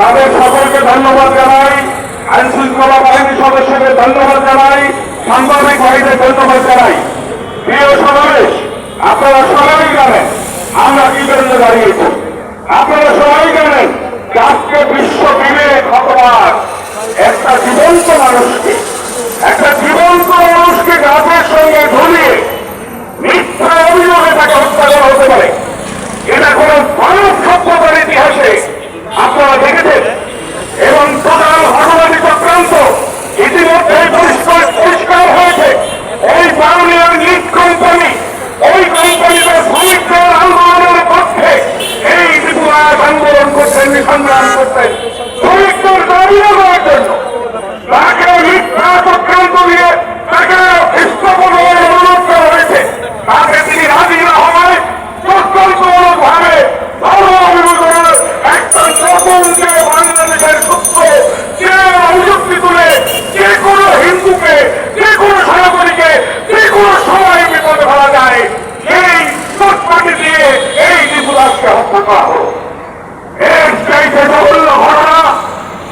তাদের সকলকে ধন্যবাদ জানাই। আইন শৃঙ্খলা বাহিনী সদস্যদের ধন্যবাদ জানাই। সাংবাদিক ভাইদের ধন্যবাদ জানাই। প্রিয় সমাবেশ, আপনারা সবাই জানেন, আমরা কি জন্য দাঁড়িয়েছি? আপনারা সবাই জানেন আজকে বিশ্ব বিবেক অথবা একটা জীবন্ত মানুষকে একটা জীবন্ত মানুষকে গাছের সঙ্গে ধরিয়ে মিথ্যা অভিযোগে তাকে হত্যা করা হতে পারে এটা কোন মানব সভ্যতার ইতিহাসে আপনারা দেখেছেন এবং টোটাল ঘটনাটি চক্রান্ত ইতিমধ্যে পরিষ্কার পরিষ্কার হয়েছে ওই বাউনিয়ার লিড কোম্পানি ওই কোম্পানিতে শ্রমিকদের আন্দোলনের পক্ষে এই ত্রিপুরায় আন্দোলন করতেন সংগ্রাম করতেন শ্রমিকদের দাবি করার জন্য তাকে মিথ্যা চক্রান্ত দিয়ে তাকে খ্রিস্টপদ অনুরোধ করা হয়েছে তাকে তিনি রাজি না হওয়ায় চক্রান্তমূলক ভাবে ধর্ম অভিযোগের একটা নতুনকে বাংলাদেশের সূত্র যে অভিযুক্তি তুলে যে কোনো হিন্দুকে যে কোনো সনাতনীকে যে কোনো সময় বিপদে ফেলা যায় এই চটপাটি দিয়ে এই ত্রিপুরাজকে হত্যা করা হলো এর চাইতে জঘন্য ঘটনা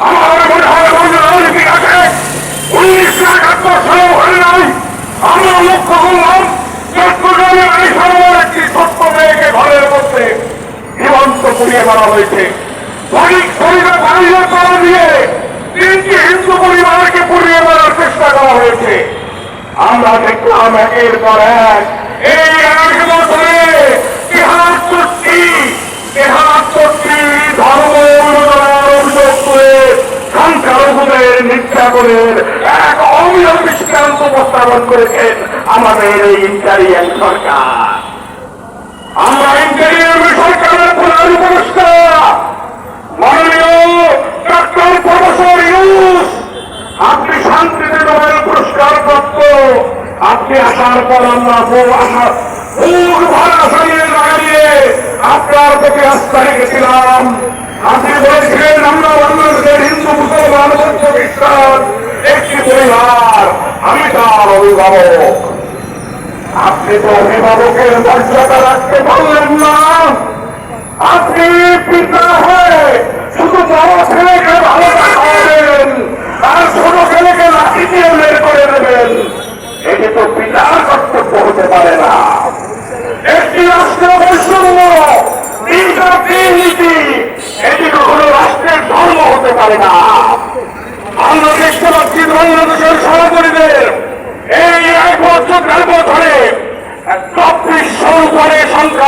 আমার মনে হয় অন্য রাজনীতি আছে উনিশশো একাত্তর সালে হয় নাই আমরা লক্ষ্য করলাম চট্টগ্রামের এই সময় একটি ছোট্ট মেয়েকে ঘরের মধ্যে জীবন্ত পুড়িয়ে মারা হয়েছে। পরিবার তারা দিয়ে তিনটি হিন্দু পরিবারকে পুড়িয়ে মারার চেষ্টা করা হয়েছে। আমরা দেখলাম একের পর এক, এই এক বছরে ধর্ম করে এক উপস্থাপন করেছেন আমাদের এই ইন্টারিয়ান সরকার। আমরা ইন্টারিয়ান মাননীয় ডক্টর প্রফেসর ইউস আপনি শান্তিতে নোবেল পুরস্কার প্রাপ্ত। আপনি আসার পর আমরা বুক ভরা শরীরে দাঁড়িয়ে আপনার প্রতি আস্থা হিন্দু, মুসলমান, বৌদ্ধ, খ্রিস্টান, একটি পরিবার, আমি তার অভিভাবক। আপনি তো অভিভাবকের মর্যাদা রাখতে পারলেন না। আপনি পিতা হয়ে শুধু বড় ছেলেকে ভালো খাওয়াবেন আর ছোট ছেলেকে লাঠি দিয়ে বের করে দেবেন। এটি তো পিতার কর্তব্য হতে পারে না। একটি রাষ্ট্র বৈষম্য, তিনটা তিন নীতি এটি কখনো রাষ্ট্রের ধর্ম হতে পারে না। আমরা দেখতে পাচ্ছি বাংলাদেশের সহকারীদের এই এক বছর দেড় বছরে চব্বিশশো উপরে সংখ্যালঘু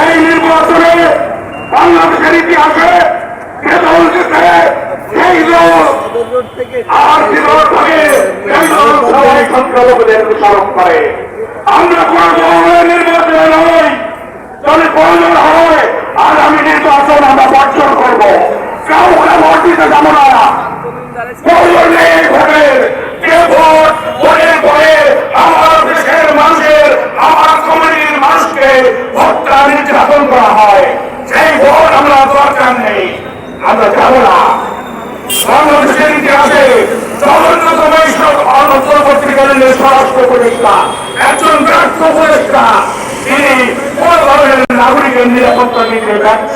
এই নির্বাচনে বাংলাদেশের ইতিহাসে আমরা কোন বর্জন করব। কাউকে ভোট দিতে যাব না। নেই ভোটের যে ভোট ভোটের পরে আমার দেশের মানুষের আমার কমিটির মানুষকে হত্যা নির্যাতন করা হয় সেই ভোট আমরা দরকার নেই আমরা যাব না বাংলাদেশের ইতিহাসে জঘন্যতম এইসব অন্তর্বর্তীকালীন স্বরাষ্ট্র উপদেষ্টা একজন ব্যর্থ উপদেষ্টা তিনি কোন ধরনের নাগরিকের নিরাপত্তা দিতে ব্যর্থ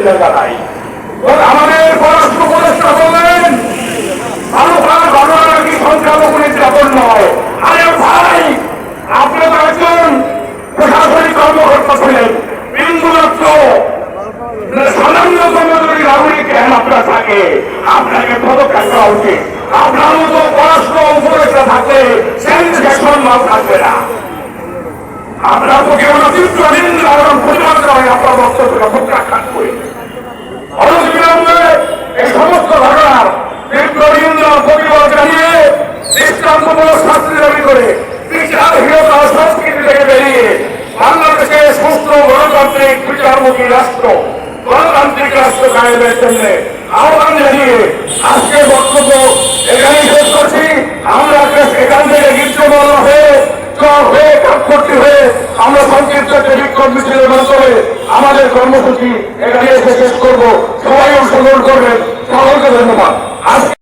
দীর্ঘদিনটা জানাই। আমাদের পররাষ্ট্র উপদেষ্টা বললেন ঘটনা নির্যাতন নয়? আরে ভাই তো একজন প্রশাসনিক কর্মকর্তা ছিলেন। বিন্দু মাত্র সামান্যতম যদি নাগরিক জ্ঞান আপনার থাকে। মতো থাকলে থাকবে না। আপনার করে আমরা আমাদের কর্মসূচি এখানে এসে শেষ করব। সবাই অংশগ্রহণ করবেন। সকলকে ধন্যবাদ।